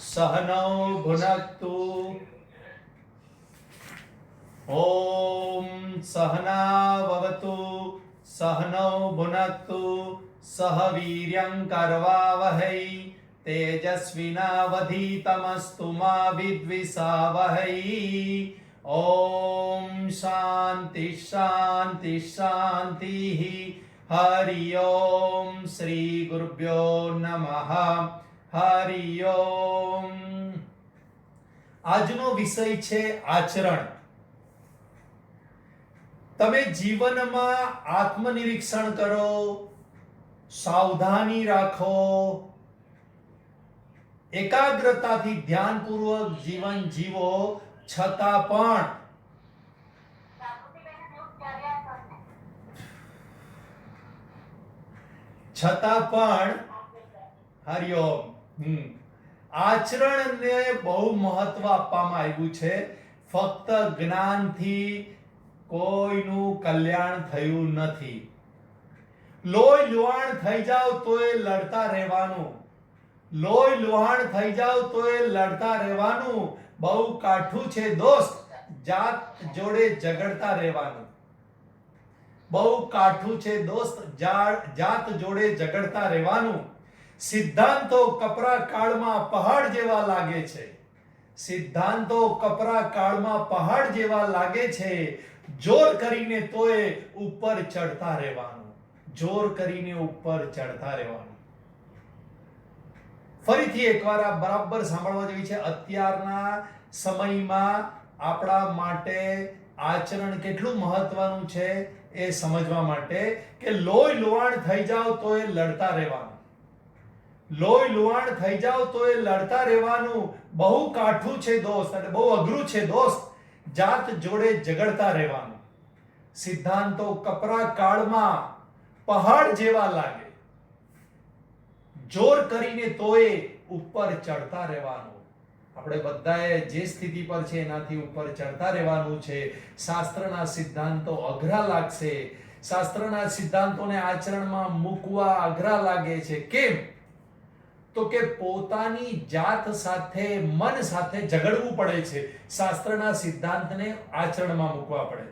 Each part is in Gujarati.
સહનૌ ભુનક્તુ ઓમ સહનાવવતુ સહનૌ ભુનક્તુ સહ વીર્યં કરવાવહૈ તેજસ્વિનાવધીતમસ્તુ મા વિદ્વિષાવહૈ ઓમ શાંતિ શાંતિ શાંતિ હરિ ઓમ શ્રી ગુરુભ્યો નમઃ હરિ આજનો વિષય છે આચરણ. તમે જીવનમાં આત્મનિરીક્ષણ કરો, સાવધાની રાખો, એકાગ્રતાથી ધ્યાનપૂર્વક જીવન જીવો, છતાં પણ છતાં પણ હરિઓમ આચરણને બહુ મહત્વ આપવામાં આવ્યું છે. ફક્ત જ્ઞાનથી કોઈનું કલ્યાણ થયું નથી. લોહી લોહાણ થઈ જાવ તોય લડતા રહેવાનું. લોહી લોહાણ થઈ જાવ તોય લડતા રહેવાનું. બહુ કાઠું છે દોસ્ત. જાત જોડે ઝઘડતા રહેવાનું. બહુ કાઠું છે દોસ્ત. જાત જોડે ઝઘડતા રહેવાનું. સિદ્ધાંતો કપરા કાળમાં પહાડ જેવા લાગે છે. સિદ્ધાંતો કપરા કાળમાં પહાડ જેવા લાગે છે. જોર કરીને તોય ઉપર ચડતા રહેવાનું. જોર કરીને ઉપર ચડતા રહેવાનું. ફરીથી એકવાર આ બરાબર સાંભળવા જેવી છે. અત્યારના સમયમાં આપણા માટે આચરણ કેટલું મહત્વનું છે એ સમજવા માટે કે લોહી લોહાણ થઈ જાવ તો એ લડતા રહેવાનું. લોહી લુહાણ થઈ જાવ તો એ લડતા રહેવાનું બહુ કાઠું છે દોસ્ત અને બહુ અઘરું છે દોસ્ત. જાત જોડે ઝઘડતા રહેવાનું. સિદ્ધાંતો કપરા કાળમાં પહાડ જેવા લાગે. જોર કરીને તોય ઉપર ચડતા રહેવાનું. આપણે બધાએ જે સ્થિતિ પર છે એનાથી ઉપર ચડતા રહેવાનું છે. શાસ્ત્રના સિદ્ધાંતો અઘરા લાગશે. શાસ્ત્રના સિદ્ધાંતોને આચરણમાં મૂકવા અઘરા લાગે છે. કેમ? તો કે પોતાની જાત સાથે, મન સાથે ઝઘડવું પડે છે. શાસ્ત્રના સિદ્ધાંતને આચરણમાં મૂકવા પડે.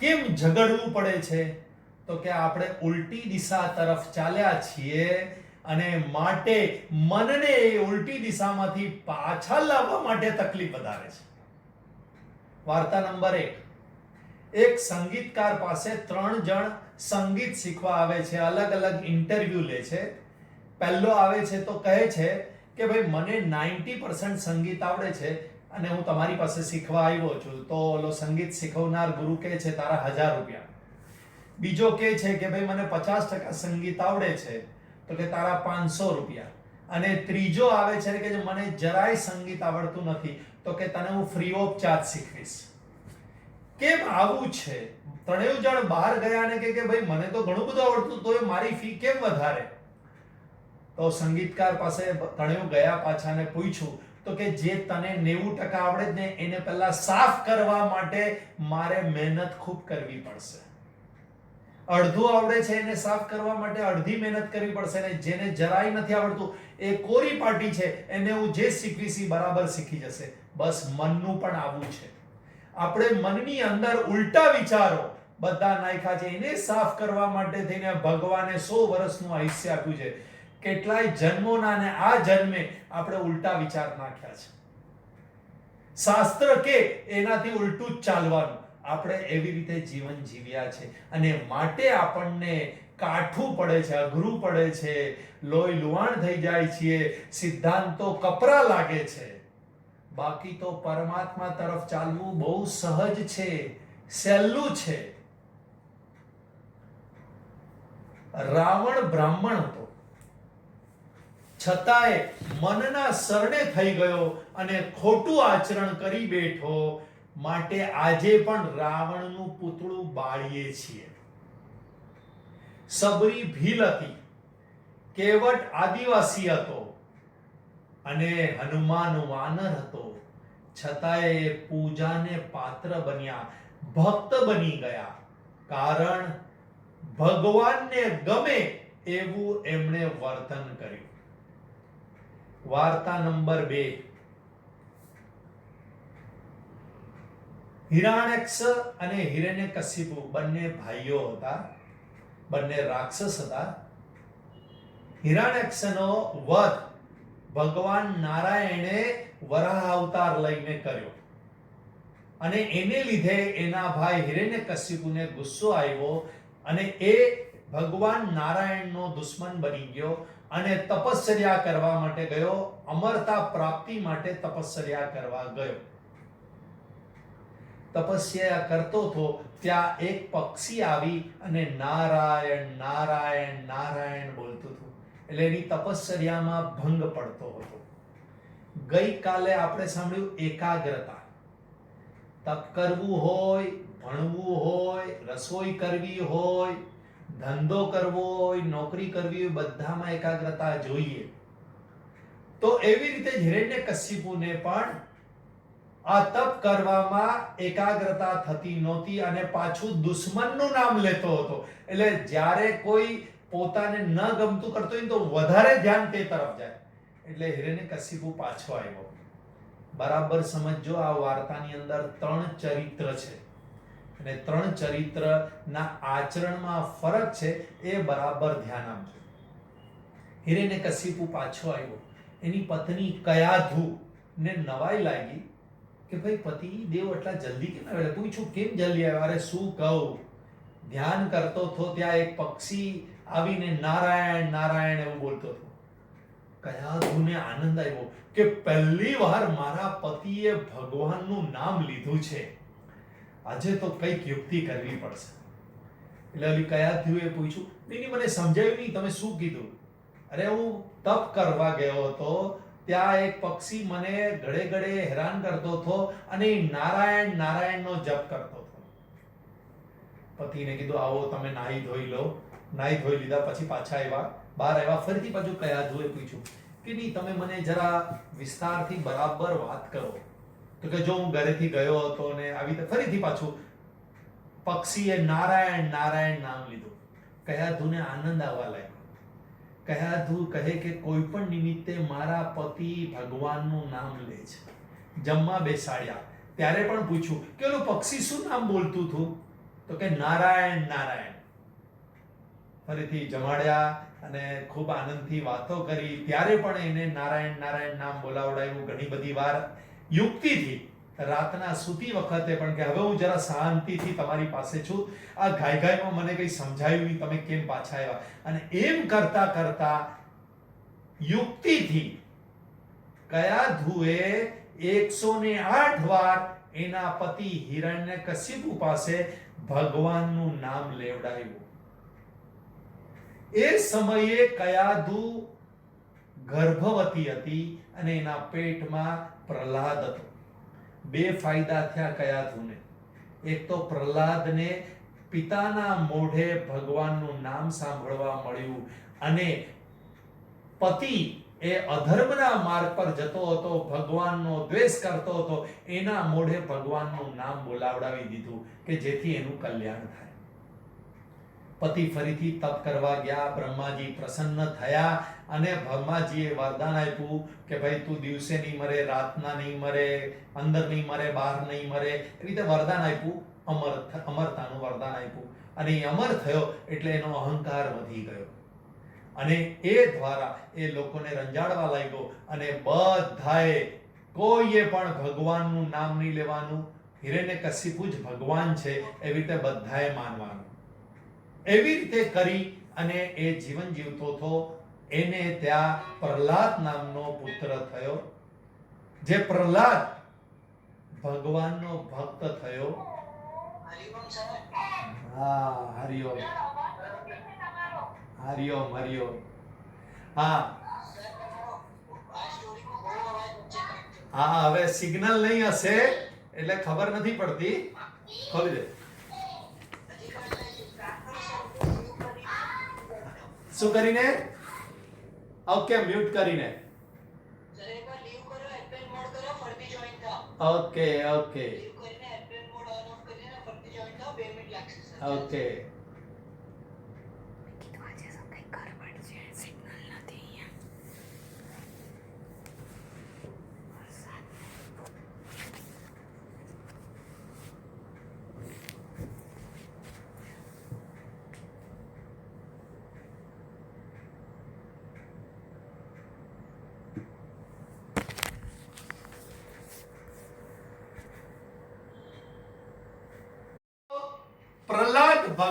કેમ ઝઘડવું પડે છે? તો કે આપણે ઉલટી દિશા તરફ ચાલ્યા છીએ અને માટે મનને એ ઉલટી દિશામાંથી પાછા લાવવા માટે તકલીફ વધારે છે. વાર્તા નંબર એક. એક સંગીતકાર પાસે ત્રણ જણ સંગીત શીખવા આવે છે અલગ અલગ ઇન્ટરવ્યુ લે છે. પહેલો આવે છે તો કહે છે કે ભાઈ મને નાઇન્ટી પર્સન્ટ સંગીત આવડે છે અને હું તમારી પાસે શીખવા આવ્યો છું. તો ઓલો સંગીત શીખવનાર ગુરુ કહે છે, તારા હજાર રૂપિયા. બીજો કહે છે કે ભાઈ, મને પચાસ ટકા સંગીત આવડે છે. તો કે, તારા પાંચસો રૂપિયા. અને ત્રીજો આવે છે કે, મને જરાય સંગીત આવડતું નથી. તો કે, તને હું ફ્રી ઓફ ચાર્જ શીખવીશ. કેમ આવું છે? ત્રણેય જણ બહાર ગયા અને કે ભાઈ, મને તો ઘણું બધું આવડતું, તોય મારી ફી કેમ વધારે? સંગીતકાર પાસે ત્રણેય ગયા પાછા ને પૂછ્યું, તો કે જે તને નેવું ટકા આવડે ને, એને પહેલા સાફ કરવા માટે મારે મહેનત ખૂબ કરવી પડશે. અડધું આવડે છે એને સાફ કરવા માટે અડધી મહેનત કરવી પડશે ને, જેને જરાય નથી આવડતું, એ કોરી પાટી છે, એને હું જે શીખવીશી બરાબર શીખી જશે. બસ મનનું પણ આવું છે. આપણે મનની અંદર ઉલટા વિચારો, બધા નાખ્યા છે, એને સાફ કરવા માટે થઈને ભગવાને સો વર્ષનું આયુષ્ય આપ્યું છે. કેટલાય જન્મોના અને આ જન્મે આપણે ઉલટા વિચાર નાખ્યા છે. શાસ્ત્ર કે એનાથી ઉલટું જ ચાલવાનું. આપણે એવી રીતે જીવન જીવ્યા છે અને માટે આપણને કાઠું પડે છે, અઘરું પડે છે. લોહી લુહાણ થઈ જાય છીએ, સિદ્ધાંતો કપરા લાગે છે. બાકી તો પરમાત્મા તરફ ચાલવું બહુ સહજ છે, સહેલું છે. રાવણ બ્રાહ્મણ હતો. છતાંય મનના શરણે થઈ ગયો અને ખોટું આચરણ કરી બેઠો, માટે આજે પણ રાવણનું પૂતળું બાળીએ છીએ. સબરી ભીલ હતી, કેવટ આદિવાસી હતો અને હનુમાન વાનર હતો. છતાંય એ પૂજાને પાત્ર બન્યા, ભક્ત બની ગયા, કારણ ભગવાનને ગમે એવું એમણે વર્તન કર્યું. વાર્તા નંબર બે. હિરાણ્યક્ષ અને હિરણ્યકશિપુ બંને ભાઈઓ હતા. બંને રાક્ષસ હતા. હિરણ્યક્ષનો વધ ભગવાન નારાયણે વરાહ અવતાર લઈને કર્યો. અને એને લીધે એના ભાઈ હિરણ્યકશિપુને ગુસ્સો આવ્યો અને એ ભગવાન નારાયણનો દુશ્મન બની ગયો અને તપશ્ચર્યા કરવા માટે ગયો, અમરતા પ્રાપ્તિ માટે તપશ્ચર્યા કરવા ગયો. તપસ્યા કરતો હતો ત્યાં એક પક્ષી આવી અને નારાયણ નારાયણ નારાયણ બોલતું હતું. એટલે એની તપશ્ચર્યામાં ભંગ પડતો હતો. ગઈકાલે આપણે સાંભળ્યું એકાગ્રતા. તપ કરવું હોય, ભણવું હોય, રસોઈ કરવી હોય ધંધો કરવો હોય, નોકરી કરવી હોય, બધામાં એકાગ્રતા જોઈએ. તો એવી રીતે હિરણ્ય કશ્યપુને પણ આ તપ કરવામાં એકાગ્રતા થતી નહોતી અને પાછું દુશ્મનનું નામ લેતો હતો. એટલે જ્યારે કોઈ પોતાને ન ગમતું કરતો હોય તો વધારે ધ્યાન તે તરફ જાય. એટલે હિરણ્યકશિપુ પાછો આવ્યો. બરાબર સમજજો, આ વાર્તાની અંદર ત્રણ ચરિત્ર છે. અને ત્રણ ચરિત્રના આચરણમાં ફરક છે એ બરાબર ધ્યાન આપજો. કશ્યપુ પાછો આવ્યો. એની પત્ની કયાધુ ને નવાઈ લાગી કે ભાઈ પતિ દેવ એટલા જલ્દી કેમ આવ્યા? પૂછ્યું કેમ જલ્દી આવ્યો? અરે શું કહું? ધ્યાન કરતો હતો ત્યાં એક પક્ષી આવીને નારાયણ નારાયણ એવું બોલતો હતો. કયાધુને આનંદ આવ્યો કે પહેલી વાર મારા પતિએ ભગવાનનું નામ લીધું છે. આજે તો કંઈક યુક્તિ કરવી પડશે. એટલે ઓલી એ પૂછ્યું, નહીં મને સમજાયું નહીં, તમે શું કીધું? અરે, હું તપ કરવા ગયો હતો. ત્યાં એક પક્ષી મને ઘડે ઘડે હેરાન કરતો હતો અને નારાયણ નારાયણનો જપ કરતો હતો. પતિને કીધું, આવો, તમે નાહી ધોઈ લો. નાહી ધોઈ લીધા, પછી પાછા આવ્યા. બહાર આવ્યા, ફરીથી પાછું કયા ધોઈ પૂછ્યું કે, નહીં, તમે મને જરા વિસ્તારથી બરાબર વાત કરો. કે જો હું ઘરેથી ગયો હતો ને આવી રીતે ફરીથી પાછું પક્ષીએ નારાયણ નારાયણ નામ લીધું. કયા ધુને આનંદ આવવા લાગ્યો. કયાધુ કહે કે કોઈ પણ નિમિત્તે મારા પતિ ભગવાનનું નામ લે છે. જમવા બેસાડ્યા. ત્યારે પણ પૂછ્યું, કે ઓલું પક્ષી શું નામ બોલતું હતું તો કે, નારાયણ નારાયણ. ફરીથી જમાડ્યા અને ખૂબ આનંદથી વાતો કરી. ત્યારે પણ એને નારાયણ નારાયણ નામ બોલાવડાયું ઘણી બધી વાર. યુક્તિથી રાતના સૂતી વખતે પણ કે હવે હું જરા શાંતિથી તમારી પાસે છું. આ ઘાય ઘાયમાં મને કંઈ સમજાયું નહીં, તમે કેમ પાછા આવ્યા? અને એમ કરતા કરતા યુક્તિથી કયા ધુએ એકસો ને આઠ વાર એના પતિ હિરણ્યકશિપુ પાસે ભગવાનનું નામ લેવડાવ્યું. એ સમયે કયાધુ ગર્ભવતી હતી અને એના પેટમાં પ્રહલાદ હતો. બે ફાયદા થયા કયાધુને એક તો પ્રહલાદને પિતાના મોઢે ભગવાનનું નામ સાંભળવા મળ્યું અને પતિ એ અધર્મના માર્ગ પર જતો હતો, ભગવાનનો દ્વેષ કરતો હતો, એના મોઢે ભગવાનનું નામ બોલાવડાવી દીધું કે જેથી એનું કલ્યાણ થાય. પતિ ફરીથી તપ કરવા ગયા, બ્રહ્માજી પ્રસન્ન થયા અને બ્રહ્માજીએ વરદાન આપ્યું કે ભાઈ તું દિવસે નહીં મરે, રાતના નહીં મરે, અંદર નહીં મરે, બહાર નહીં મરે એ રીતે વરદાન આપ્યું, અમર અમરતાનું વરદાન આપ્યું. અને એ અમર થયો એટલે એનો અહંકાર વધી ગયો. અને એ દ્વારા એ લોકોને રંજાડવા લાગ્યો અને બધાએ કોઈએ પણ ભગવાનનું નામ નહીં લેવાનું. હિરણ્યકશિપુ જ ભગવાન છે, એવી રીતે બધાએ માનવાનું. એવી રીતે કરી અને એ જીવન જીવતો હતો. એને ત્યાં પ્રહલાદ નામનો પુત્ર થયો, જે પ્રહલાદ ભગવાનનો ભક્ત થયો. હા હરિઓમ હરિઓમ હરિઓમ હા. હા, હવે સિગ્નલ નહીં હશે, એટલે ખબર નથી પડતી. ખોલી દે હજી કાઢતા છે. પ્રાર્થના શબ્દ શરૂ કરીને શું કરીને? ઓકે મ્યુટ કરીને. સર. એકવાર લીવ કરો એરપ્લેન મોડ કરો ફરીથી જોઈન થાઓ ઓકે ઓકે લીવ કરીને એરપ્લેન મોડ ઓન ઓફ કરીને ફરીથી જોઈન થાઓ બે મિનિટ લાગશે સર ઓકે કીધું આજે તો કંઈ ગરબડ છે સિગ્નલ નથી અહીંયા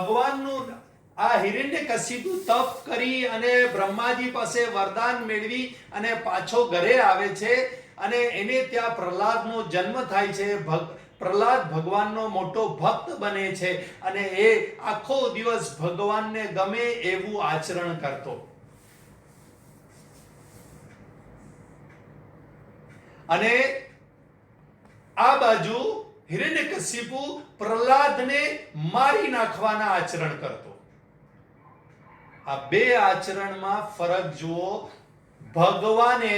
ભગવાનનું આ હિરણ્યકશિપુ તપ કરી અને બ્રહ્માજી પાસે વરદાન મેળવી અને પાછો ઘરે આવે છે અને એને ત્યાં પ્રહલાદનો જન્મ થાય છે. પ્રહલાદ ભગવાનનો મોટો ભક્ત બને છે અને એ આખો દિવસ ભગવાનને ગમે એવું આચરણ કરતો. અને આ બાજુ હિરણ્યકશિપુ પ્રહલાદને મારી નાખવાના આચરણ કરતો. આ બે આચરણમાં ફરક જુઓ, ભગવાને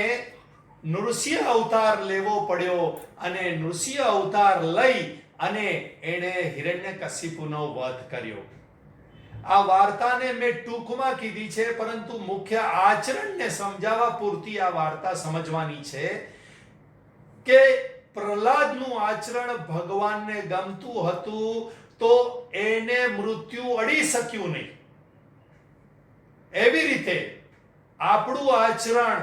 નૃસિંહ અવતાર લેવો પડ્યો અને નૃસિંહ અવતાર લઈ અને એણે હિરણ્યકશિપુનો વધ કર્યો. આ વાર્તાને મેં ટૂંકમાં કીધી છે, પરંતુ મુખ્ય આચરણને સમજાવવા પૂરતી આ વાર્તા સમજવાની છે કે પ્રહલાદનું આચરણ ભગવાનને ગમતું હતું, તો એને મૃત્યુ અડી શક્યું નહીં. એવી રીતે આપણું આચરણ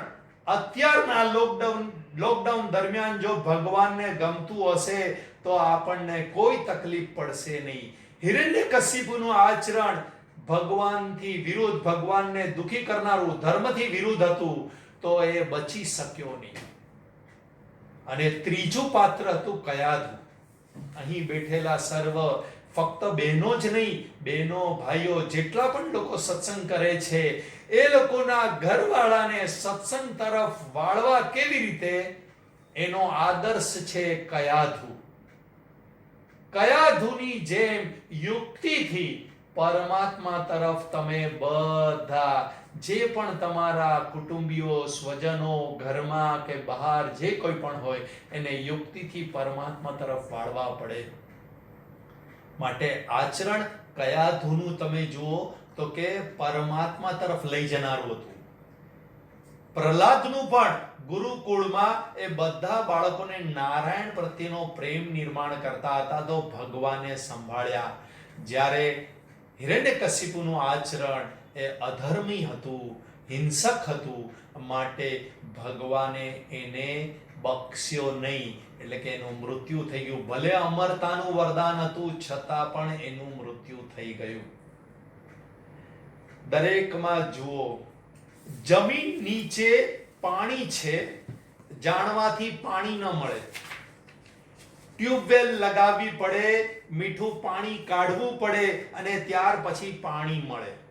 અત્યારના લોકડાઉન લોકડાઉન દરમિયાન જો ભગવાનને ગમતું હશે, તો આપણને કોઈ તકલીફ પડશે નહીં. હિરણ્યકશિપુનું આચરણ ભગવાનથી વિરુદ્ધ, ભગવાનને દુખી કરનારું, ધર્મથી વિરુદ્ધ હતું, તો એ બચી શક્યો નહીં. અને ત્રીજું પાત્ર હતું કયાધુ. અહીં બેઠેલા સર્વ, ફક્ત બહેનો જ નહીં, બહેનો, ભાઈઓ, જેટલા પણ લોકો સત્સંગ કરે છે, એ લોકોના ઘરવાળાને સત્સંગ તરફ વાળવા કેવી રીતે? એનો આદર્શ છે કયાધુ. કયાધુની જેમ યુક્તિથી પરમાત્મા તરફ તમે બધા જે પણ તમારા કુટુંબીઓ, સ્વજનો, ઘરમાં કે બહાર જે કોઈ પણ હોય, એને યુક્તિથી પરમાત્મા તરફ વાળવા પડે. માટે આચરણ કયા ધૂનું તમે જુઓ તો કે પરમાત્મા તરફ લઈ જનારું હતું. પ્રહલાદનું પણ ગુરુકુળમાં એ બધા બાળકોને નારાયણ પ્રત્યેનો પ્રેમ નિર્માણ કરતા હતા તો ભગવાને સંભાળ્યા. જ્યારે હિરણ્યકશિપુનું આચરણ એ અધર્મી હતું, હિંસક હતું, માટે ભગવાને એને બક્ષ્યો નહીં, એટલે કે એનું મૃત્યુ થઈ ગયું. ભલે અમરતાનું વરદાન હતું, છતાં પણ એનું મૃત્યુ થઈ ગયું. દરેકમાં જુઓ, જમીન નીચે પાણી છે, જાણવાથી પાણી ન મળે. ટ્યુબવેલ લગાવવી પડે, મીઠું પાણી કાઢવું પડે, અને ત્યાર પછી પાણી મળે.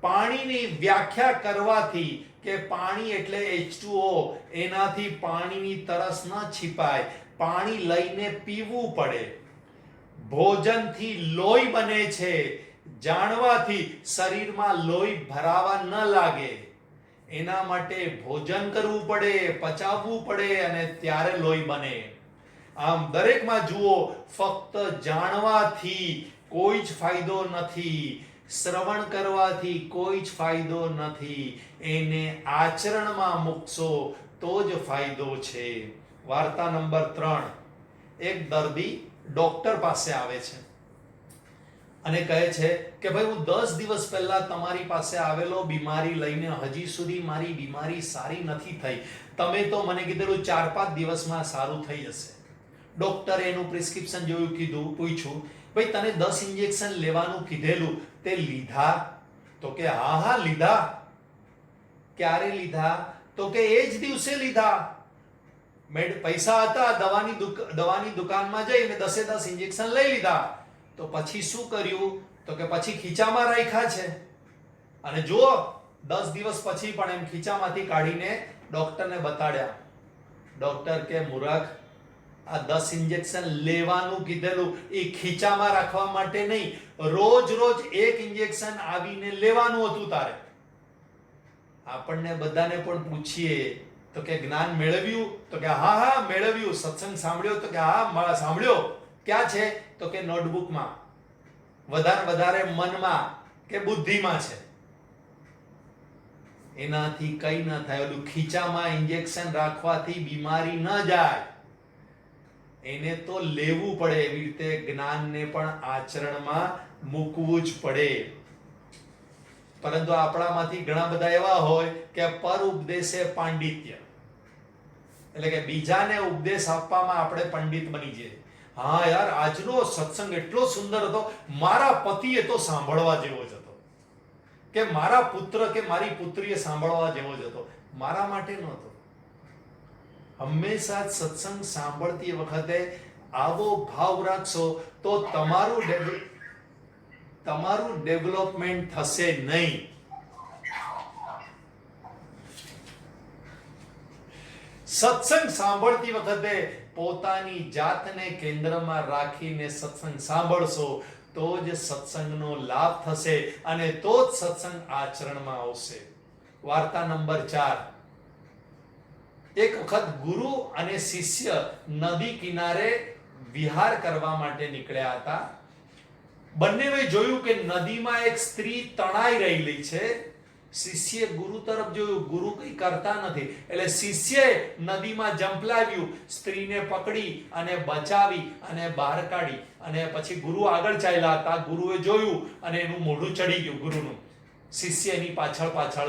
પાણીની વ્યાખ્યા કરવાથી કે પાણી એટલે H2O એનાથી પાણીની તરસ ન છીપાય. પાણી લઈને પીવું પડે. ભોજનથી લોહી બને છે. જાણવાથી શરીરમાં લોહી ભરાવા ન લાગે. એના માટે ભોજન કરવું પડે, પચાવવું પડે અને ત્યારે લોહી બને. આમ દરેકમાં જુઓ, ફક્ત જાણવાથી કોઈ જ ફાયદો નથી. શ્રવણ કરવાથી કોઈ જ ફાયદો નથી. એને આચરણમાં મૂકશો તો જ ફાયદો છે. વાર્તા નંબર ત્રણ. એક દર્દી ડોક્ટર પાસે આવે છે અને કહે છે કે ભાઈ, હું દસ દિવસ પહેલા તમારી પાસે આવેલો બીમારી લઈને હજી સુધી મારી બીમારી સારી નથી થઈ. તમે તો મને કીધેલું ચાર પાંચ દિવસમાં સારું થઈ જશે. ડોક્ટરે એનું પ્રિસ્ક્રિપ્શન જોયું, કીધું, પૂછ્યું ભાઈ, તને દસ ઇન્જેક્શન લેવાનું કીધેલું, તે લીધા? તો કે, હા હા, લીધા. ક્યારે લીધા? તો કે, એ જ દિવસે લીધા. મેડ પૈસા હતા, દવાની દવાની દુકાનમાં જઈને દસે દસ ઇન્જેક્શન લઈ લીધા. તો પછી શું કર્યું? તો કે, પછી ખીચામાં રાખ્યા છે. અને જુઓ, દસ દિવસ પછી પણ એમ ખીચામાંથી કાઢીને ડોક્ટરને બતાડ્યા. ડોક્ટર કે, મૂરખ આ દસ ઇન્જેક્શન લેવાનું કીધેલું, એ ખીચામાં રાખવા માટે નહીં. રોજ રોજ એક ઇન્જેક્શન આવીને લેવાનું હતું તારે. આપણને બધાને પણ પૂછીએ, તો કે જ્ઞાન મેળવ્યું? તો કે હા હા, મેળવ્યું. સત્સંગ સાંભળ્યો? તો કે હા સાંભળ્યો. ક્યાં છે? તો કે નોટબુકમાં વધારે વધારે મનમાં કે બુદ્ધિમાં છે. એનાથી કઈ ન થાય. ઓલું ખીચામાં ઇન્જેક્શન રાખવાથી બીમારી ન જાય. એને તો લેવું પડે એવી રીતે જ્ઞાનને પણ આચરણમાં મૂકવું જ પડે. પરંતુ આપણામાંથી ઘણા બધા એવા હોય કે પર ઉપદેશે પાંડિત્ય. એટલે કે બીજાને ઉપદેશ આપવામાં આપણે પંડિત બની જઈએ. હા યાર, આજનો સત્સંગ એટલો સુંદર હતો, મારા પતિએ તો સાંભળવા જેવો જ હતો. કે મારા પુત્ર કે મારી પુત્રીએ સાંભળવા જેવો જ હતો. મારા માટે નહોતો હંમેશા સત્સંગ સાંભળતી વખતે આવો ભાવ રાખશો તો તમારું તમારું ડેવલપમેન્ટ થશે નહીં. સત્સંગ સાંભળતી વખતે પોતાની જાતને કેન્દ્રમાં રાખીને સત્સંગ સાંભળશો તો જ સત્સંગનો લાભ થશે અને તો જ સત્સંગ આચરણમાં આવશે. વાર્તા નંબર ચાર. એક વખત ગુરુ અને શિષ્ય નદી કિનારે વિહાર કરવા માટે નીકળ્યા હતા. બંનેવે જોયું કે નદીમાં એક સ્ત્રી તણાઈ રહેલી છે. શિષ્ય ગુરુ તરફ જોયું, ગુરુ કંઈ કરતા નથી. એટલે શિષ્યએ નદીમાં જંપલાવ્યું સ્ત્રીને પકડી અને બચાવી અને બહાર કાઢી. અને પછી ગુરુ આગળ ચાલ્યા હતા. ગુરુએ જોયું અને એનું મોઢું ચડી ગયું ગુરુનું. શિષ્ય એની પાછળ પાછળ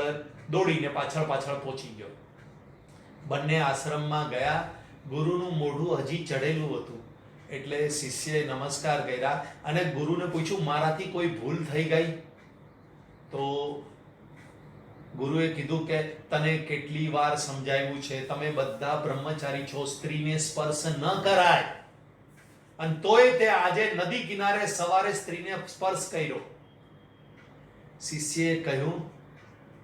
દોડીને પાછળ પાછળ પહોંચી ગયો. બંને આશ્રમમાં ગયા. ગુરુનું મોઢું હજી ચડેલું હતું. એટલે શિષ્યએ નમસ્કાર કર્યા અને ગુરુને પૂછ્યું, મારાથી કોઈ ભૂલ થઈ ગઈ? તો ગુરુએ કીધું કે, તને કેટલી વાર સમજાવ્યું છે. તમે બધા બ્રહ્મચારી છો. સ્ત્રીને સ્પર્શ ન કરાય. અને તોય તે આજે નદી કિનારે સવારે સ્ત્રીને સ્પર્શ કર્યો. શિષ્યએ કહ્યું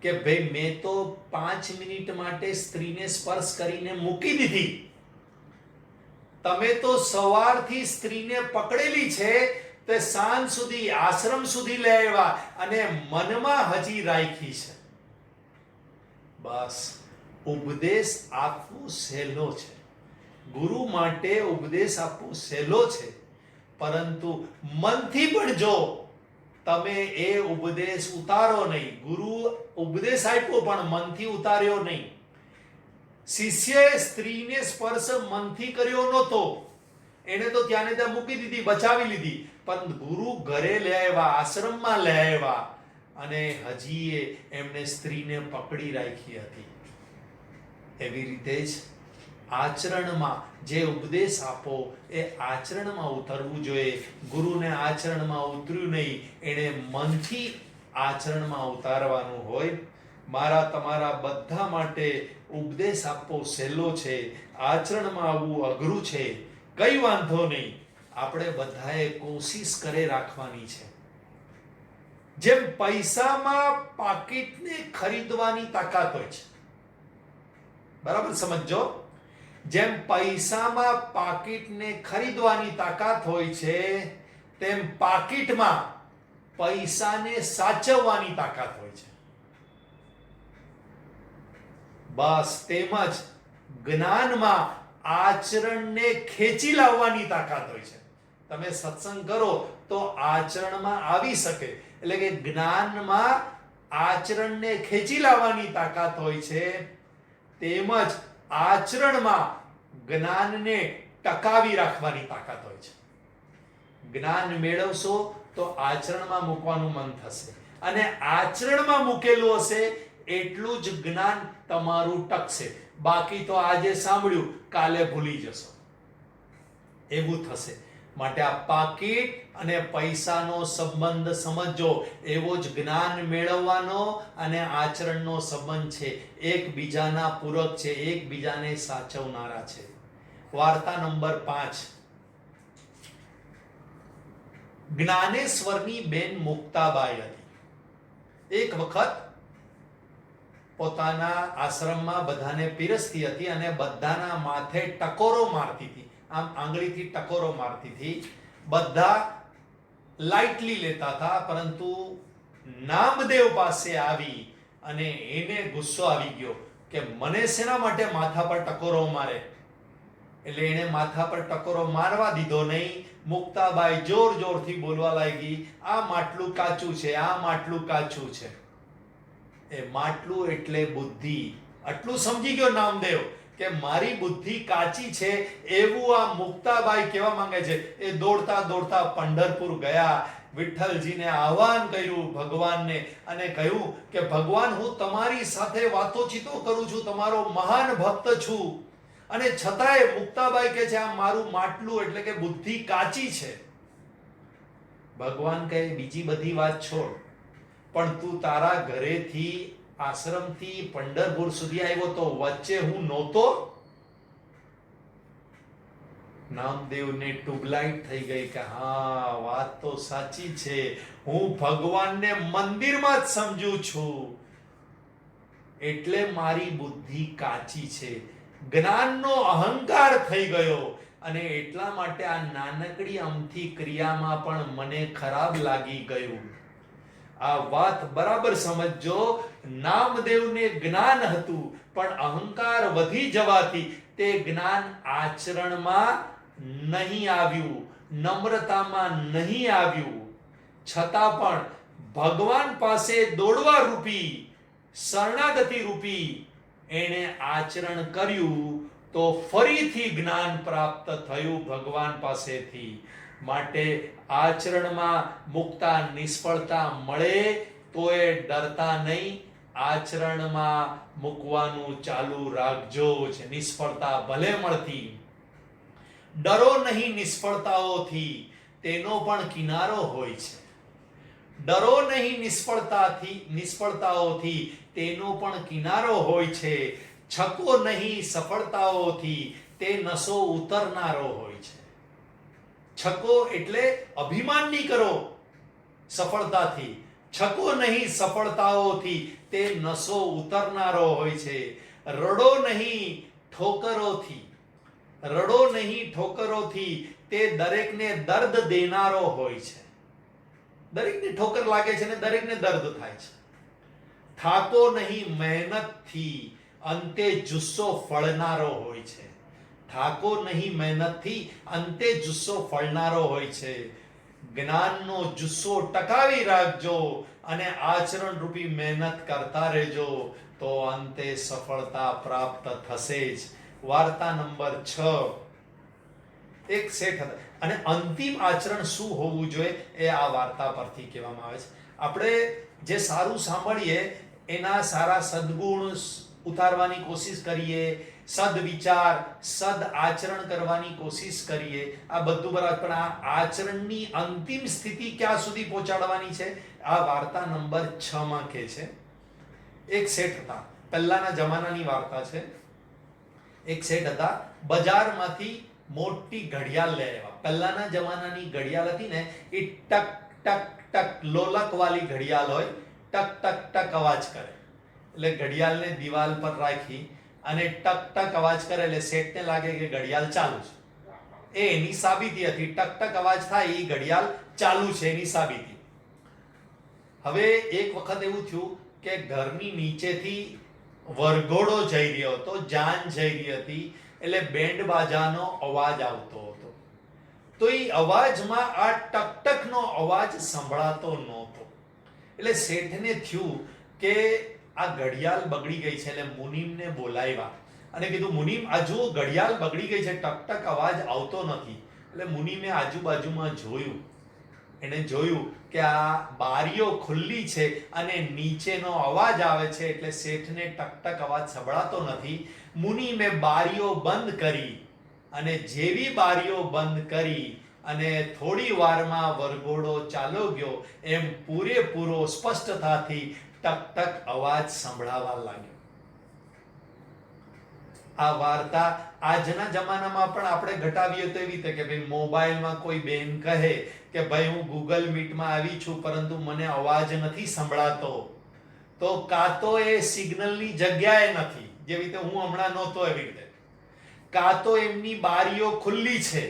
કે ભાઈ મેં તો પાંચ મિનિટ માટે સ્ત્રીને સ્પર્શ કરીને મૂકી દીધી. તમે તો સવારથી સ્ત્રીને પકડેલી છે તે સાંજ સુધી આશ્રમ સુધી લઈ આવ્યા અને મનમાં હજી રાખી છે. બસ, ઉપદેશ આપવું સહેલો છે. ગુરુ માટે ઉપદેશ આપવું સહેલો છે. પરંતુ મનથી પણ જો તમે એ ઉપદેશ ઉતારો નહીં. ગુરુ ઉપદેશ આપ્યો પણ મનથી ઉતાર્યો નહીં. શિષ્યએ સ્ત્રીને સ્પર્શ મનથી કર્યો નહોતો. એને તો ત્યાં ને ત્યાં મૂકી દીધી, બચાવી લીધી. પણ ગુરુ ઘરે લઈ આવ્યા, આશ્રમમાં લઈ આવ્યા અને હજી એ એમણે સ્ત્રીને પકડી રાખી હતી. એવી રીતે જ આચરણમાં જે ઉપદેશ આપો, એ આચરણમાં ઉતરવું જોઈએ. ગુરુને આચરણમાં ઉતર્યું નહીં, એણે મનથી આચરણમાં ઉતારવાનું હોય. મારા તમારા બધા માટે ઉપદેશ આપવો સહેલો છે, આચરણમાં આવવું અઘરું છે. કઈ વાંધો નહીં, આપણે બધાએ કોશિશ કરે રાખવાની છે. જેમ પૈસામાં પાકીટને ખરીદવાની તાકાત હોય છે. બરાબર સમજો જેમ પૈસામાં પાકીટને ખરીદવાની તાકાત હોય છે, તેમ પાકીટમાં પૈસાને સાચવવાની તાકાત હોય છે. બસ તેમજ જ્ઞાનમાં આચરણને ખેંચી લાવવાની તાકાત હોય છે. તમે સત્સંગ કરો તો આચરણમાં આવી શકે. એટલે કે જ્ઞાનમાં આચરણને ખેંચી લાવવાની તાકાત હોય છે. તેમજ આચરણમાં જ્ઞાનને ટકાવી રાખવાની તાકાત હોય છે. જ્ઞાન મેળવશો તો આચરણમાં મૂકવાનું મન થશે. અને આચરણમાં મૂકેલું હશે એટલું જ જ્ઞાન તમારું ટકશે. બાકી તો આજે સાંભળ્યું, કાલે ભૂલી જશો. એવું થશે. માટે આ પાકીટ અને પૈસાનો સંબંધ સમજો એવો જ જ્ઞાન મેળવવાનો અને આચરણનો સંબંધ છે. એકબીજાના પૂરક છે. એકબીજાને સાચવનારા છે. વાર્તા નંબર પાંચ. જ્ઞાનેશ્વરની બેન મુક્તાબાઈ હતી. એક વખત પોતાના આશ્રમમાં બધાને પીરસતી હતી અને બધાના માથે ટકોરો મારતી હતી. આમ આંગળીથી ટકોરો મારતી હતી. બધા લાઇટલી લેતા હતા, પરંતુ નામદેવ પાસે આવી અને એને ગુસ્સો આવી ગયો કે મને શેના માટે માથા પર ટકોરો મારે? એટલે એને માથા પર ટકોરો મારવા દીધો નહીં. મુક્તાબાઈ જોર જોરથી બોલવા લાગી, આ માટલું કાચું છે, આ માટલું કાચું છે. એ માટલું એટલે બુદ્ધિ. આટલું સમજી ગયો નામદેવ. કે મારી બુદ્ધિ કાચી છે એવું આ મુક્તાબાઈ કહેવા માંગે છે. એ દોડતા દોડતા પંઢરપુર ગયા. વિઠ્ઠલજીને આહવાન કર્યું ભગવાનને અને કહ્યું કે, ભગવાન, હું તમારી સાથે વાતોચીતો કરું છું. તમારો મહાન ભક્ત છું. અને છતાંય મુક્તાબાઈ કે છે, આ મારું માટલું એટલે કે બુદ્ધિ કાચી છે. ભગવાન કહે, બીજી બધી વાત છોડ. પણ તું તારા ઘરેથી આશ્રમથી પંઢરપુર સુધી આવ્યો તો વચ્ચે હું નહોતો. નામદેવને ટ્યુબલાઇટ થઈ ગઈ કે હા, વાત તો સાચી છે. હું ભગવાનને મંદિરમાં જ સમજુ છું. એટલે મારી બુદ્ધિ કાચી છે. જ્ઞાનનો અહંકાર થઈ ગયો અને એટલા માટે આ નાનકડી અમથી ક્રિયામાં પણ મને ખરાબ લાગી ગયું. આ વાત બરાબર સમજજો. નામદેવને જ્ઞાન હતું, પણ અહંકાર વધી જવાથી તે જ્ઞાન આચરણમાં નહીં આવ્યું, નમ્રતામાં નહીં આવ્યું. છતાં પણ ભગવાન પાસે દોડવા રૂપી, શરણાગતિ રૂપી એણે આચરણ કર્યું તો ફરીથી જ્ઞાન પ્રાપ્ત થયું ભગવાન પાસેથી. માટે આચરણમાં મુકતા નિષ્ફળતા મળે તો એ ડરતા નહીં. આચરણમાં મૂકવાનું ચાલુ રાખજો છે નિષ્ફળતા ભલે મળતી. ડરો નહીં નિષ્ફળતાઓથી, તેનો પણ કિનારો હોય છે. ડરો નહીં નિષ્ફળતાથી, નિષ્ફળતાઓથી, તેનો પણ કિનારો હોય છે. છકો નહીં સફળતાઓથી, તે નસો ઉતરનારો હોય છકો એટલે અભિમાન નહીં કરો સફળતાથી. છકો નહીં સફળતાઓથી તે નસો ઉતરનારો હોય છે. રડો નહીં ઠોકરોથી. રડો નહીં ઠોકરોથી તે દરેકને દર્દ દેનારો હોય છે. દરેકને ઠોકર લાગે છે ને દરેકને દર્દ થાય છે. થાકો નહીં મહેનતથી, અંતે જુસ્સો ફળનારો હોય છે. થાકો નહીં મહેનતથી અંતે જુસ્સો ફળનારો હોય છે. જ્ઞાનનો જુસ્સો ટકાવી રાખજો અને આચરણ રૂપી મહેનત કરતા રહેજો, તો અંતે સફળતા પ્રાપ્ત થશે જ. વાર્તા નંબર છ. એક શેઠ અને અંતિમ આચરણ શું હોવું જોઈએ એ આ વાર્તા પરથી કહેવામાં આવે છે. આપણે જે સારું સાંભળીએ, એના સારા સદગુણ ઉતારવાની કોશિશ કરીએ સદ વિચાર, સદ આચરણ કરવાની કોશિશ કરીએ. આ બધું બરાબર, પણ આ આચરણની અંતિમ સ્થિતિ ક્યાં સુધી પહોંચાડવાની છે? આ વાર્તા નંબર છ માં કે છે. એક સેટ હતા. પહેલાના જમાનાની વાર્તા છે. એક સેટ હતા. બજારમાંથી મોટી ઘડિયાળ લઈ આવ્યા. પહેલાના જમાનાની ઘડિયાળ હતી ને, એ ટક ટક ટક લોલક વાળી ઘડિયાળ હોય, ટક ટક ટક અવાજ કરે. એટલે ઘડિયાળને દિવાલ પર રાખી અને ટક ટક અવાજ કરે એટલે શેઠને લાગે કે ઘડિયાળ ચાલુ છે. એ એની સાબિતી હતી. ટક ટક અવાજ થાય એ ઘડિયાળ ચાલુ છે એની સાબિતી. હવે એક વખત એવું થયું કે ઘરની નીચેથી વરઘોડો જઈ રહ્યો હતો, જાન જઈ રહી હતી, એટલે બેન્ડ બાજાનો અવાજ આવતો હતો. તો એ અવાજમાં આ ટકટકનો અવાજ સંભળાતો નહોતો. એટલે શેઠને થયું કે આ ઘડિયાળ બગડી ગઈ છે એટલે મુનિમને બોલાવ્યા. અને કીધું, મુનિમ, આ જુઓ, ઘડિયાળ બગડી ગઈ છે, ટકટક અવાજ આવતો નથી. એટલે મુનિમે આજુબાજુમાં જોયું. એને જોયું કે આ બારીઓ ખુલ્લી છે અને નીચેનો અવાજ આવે છે એટલે શેઠને ટકટક અવાજ સંભળાતો નથી. મુનિમે બારીઓ બંધ કરી અને જેવી બારીઓ બંધ કરી અને થોડી વારમાં વરઘોડો ચાલો ગયો, એમ પૂરેપૂરો સ્પષ્ટતાથી ટક ટક અવાજ સંભળાવા લાગ્યો. આ વાર્તા આજના જમાનામાં પણ આપણે ઘટાવીએ તો એવી રીતે કે ભાઈ મોબાઈલમાં કોઈ બેન કહે કે ભાઈ હું ગૂગલ મીટમાં આવી છું પરંતુ મને અવાજ નથી સંભળાતો, તો કાં તો એ સિગ્નલની જગ્યાએ નથી. જેવી રીતે હું હમણાં નહોતો એવી રીતે. કાં તો એમની બારીઓ ખુલ્લી છે,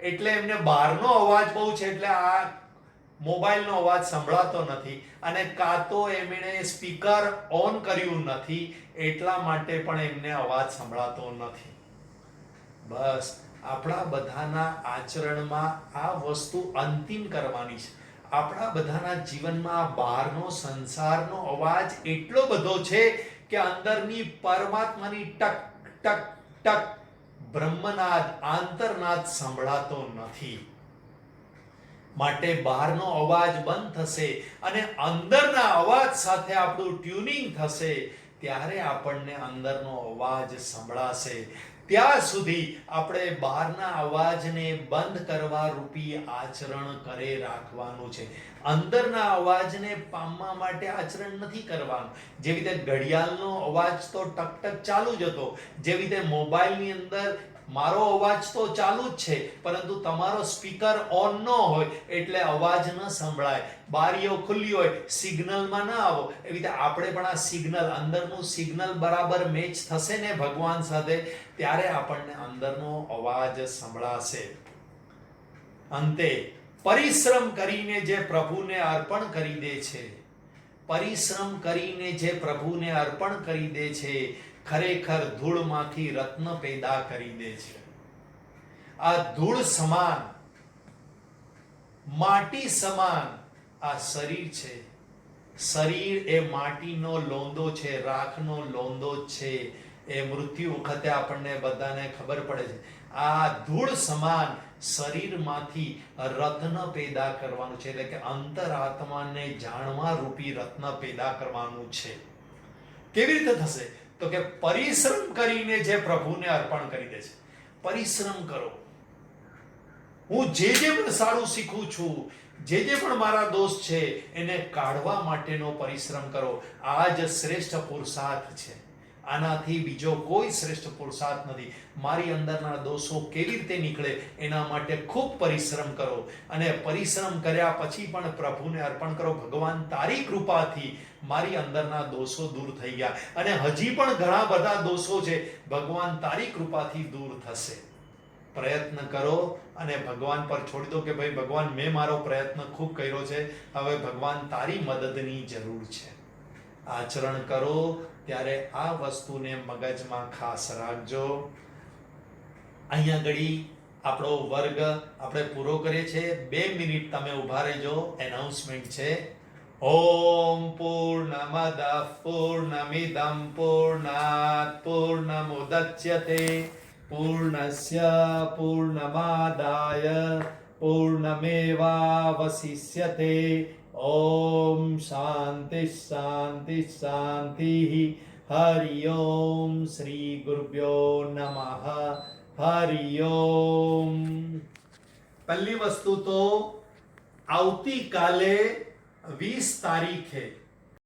એટલે એમને બહારનો અવાજ બહુ છે, એટલે આ મોબાઈલનો અવાજ સંભળાતો નથી અને કાં તો એમણે સ્પીકર ઓન કર્યું નથી, એટલા માટે પણ એમને અવાજ સંભળાતો નથી. બસ, આપણા બધાના આચરણમાં આ વસ્તુ અંતિમ કરવાની છે. આપણા બધાના જીવનમાં બહારનો, સંસારનો અવાજ એટલો બધો છે કે અંદરની પરમાત્માની ટક ટક ટક બ્રહ્મનાદ, આંતરનાદ સંભળાતો નથી. માટે બહારનો અવાજ બંધ થશે અને અંદરના અવાજ સાથે આપણું ટ્યુનિંગ થશે, ત્યારે આપણને અંદરનો અવાજ સંભળાશે. ત્યાં સુધી આપણે બહારના અવાજને બંધ કરવા રૂપી આચરણ કરે રાખવાનું છે. અંદરના અવાજને પામવા માટે આચરણ નથી કરવાનું. જેવી રીતે ઘડિયાળનો અવાજ તો ટક ટક ચાલુ જ હતો. જેવી રીતે મોબાઈલની અંદર મારો અવાજ તો ચાલુ જ છે, પરંતુ તમારો સ્પીકર ઓન ન હોય એટલે અવાજ ન સંભળાય. બારીઓ ખુલ્લી હોય, સિગ્નલમાં ના આવો. એવી રીતે આપણે પણ આ સિગ્નલ, અંદરનું સિગ્નલ બરાબર મેચ થશે ને ભગવાન સાથે, ત્યારે આપણને અંદરનો અવાજ સંભળાશે. અંતે, પરિશ્રમ કરીને જે પ્રભુને અર્પણ કરી દે છે. પરિશ્રમ કરીને જે પ્રભુને અર્પણ કરી દે છે ખરેખર ધૂળમાંથી રત્ન પેદા કરી દે છે. આ ધૂળ સમાન, માટી સમાન આ શરીર છે. શરીર એ માટીનો લોંદો છે, રાખનો લોંદો છે. એ મૃત્યુ વખતે આપણને બધાને ખબર પડે છે. આ ધૂળ સમાન શરીરમાંથી રત્ન પેદા કરવાનું છે. એટલે કે અંતરાત્માને જાણવા રૂપી રત્ન પેદા કરવાનું છે. કેવી રીતે થશે? તો કે પરિશ્રમ કરીને જે પ્રભુને અર્પણ કરી દે છે. પરિશ્રમ કરો. હું જે જે પણ સારું શીખું છું, જે જે પણ મારા દોષ છે, એને કાઢવા માટેનો પરિશ્રમ કરો. આ જ શ્રેષ્ઠ પુરુષાર્થ છે. આનાથી બીજો કોઈ શ્રેષ્ઠ પુરુષાર્થ નથી. મારી અંદરના દોષો કેવી રીતે નીકળે એના માટે ખૂબ પરિશ્રમ કરો અને પરિશ્રમ કર્યા પછી પણ પ્રભુને અર્પણ કરો. ભગવાન તારી કૃપાથી મારી અંદરના દોષો દૂર થઈ ગયા. અને હજી પણ ઘણા બધા દોષો છે. ભગવાન તારી કૃપાથી દૂર થશે. પ્રયત્ન કરો અને ભગવાન પર છોડી દો કે ભાઈ ભગવાન મેં મારો પ્રયત્ન ખૂબ કર્યો છે. હવે ભગવાન તારી મદદની જરૂર છે. આચરણ કરો ત્યારે આ વસ્તુને મગજમાં ખાસ રાખજો. અહીંયા ઘડી આપણો વર્ગ આપણે પૂરો કરીએ છીએ. બે મિનિટ તમે ઊભા રહેજો. એનાઉન્સમેન્ટ છે. ઓમ પૂર્ણમદ પૂર્ણમિદમ પૂર્ણાત પૂર્ણમુદચ્યતે પૂર્ણસ્ય પૂર્ણમાદાય પૂર્ણમેવાવશિષ્યતે ઓમ શાંતિ શાંતિ શાંતિ હરિ ઓમ શ્રી ગુરુભ્યો નમઃ હરિ ઓમ પહેલી વસ્તુ તો આવતીકાલે વીસ તારીખે